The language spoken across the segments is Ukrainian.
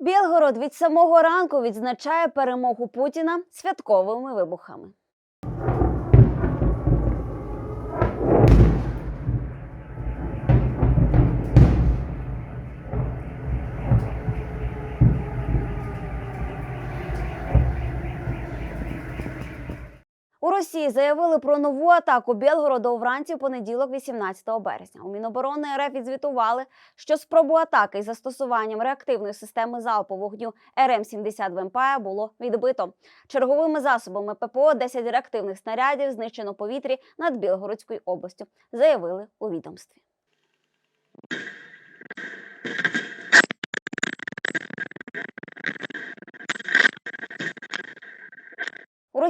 Білгород від самого ранку відзначає перемогу Путіна святковими вибухами. У Росії заявили про нову атаку Білгорода вранці в понеділок, 18 березня. У Міноборони РФ відзвітували, що спробу атаки із застосуванням реактивної системи залпового вогню РМ-70 «Вемпая» було відбито. Черговими засобами ППО 10 реактивних снарядів знищено повітрі над Білгородською областю, заявили у відомстві.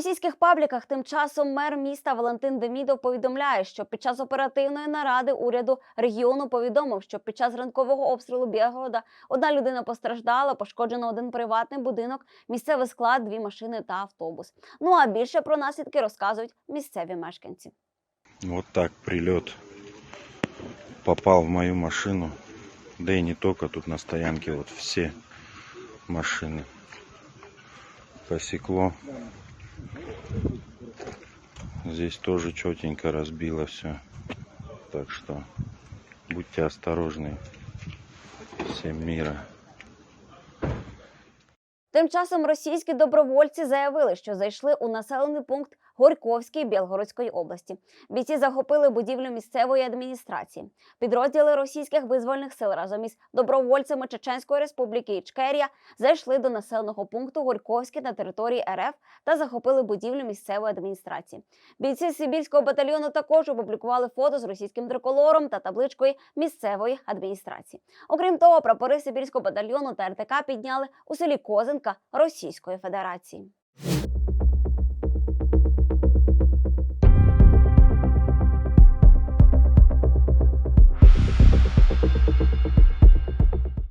Російських пабліках тим часом мер міста Валентин Демідов повідомляє, що під час оперативної наради уряду регіону повідомив, що під час ранкового обстрілу Білгорода одна людина постраждала, пошкоджено один приватний будинок, місцевий склад, дві машини та автобус. Ну а більше про наслідки розказують місцеві мешканці. Вот так прилет попал в мою машину. Да и не только тут на стоянке, вот все машины посекло. Здесь тоже четенько разбило все. Так что будьте осторожны. Всем мира. Тим часом російські добровольці заявили, що зайшли у населений пункт Горьковський Білгородської області. Бійці захопили будівлю місцевої адміністрації. Підрозділи російських визвольних сил разом із добровольцями Чеченської республіки Ічкерія зайшли до населеного пункту Горьковський на території РФ та захопили будівлю місцевої адміністрації. Бійці Сибірського батальйону також опублікували фото з російським триколором та табличкою місцевої адміністрації. Окрім того, прапори Сибірського батальйону та РТК підняли у селі Козинка Російської Федерації.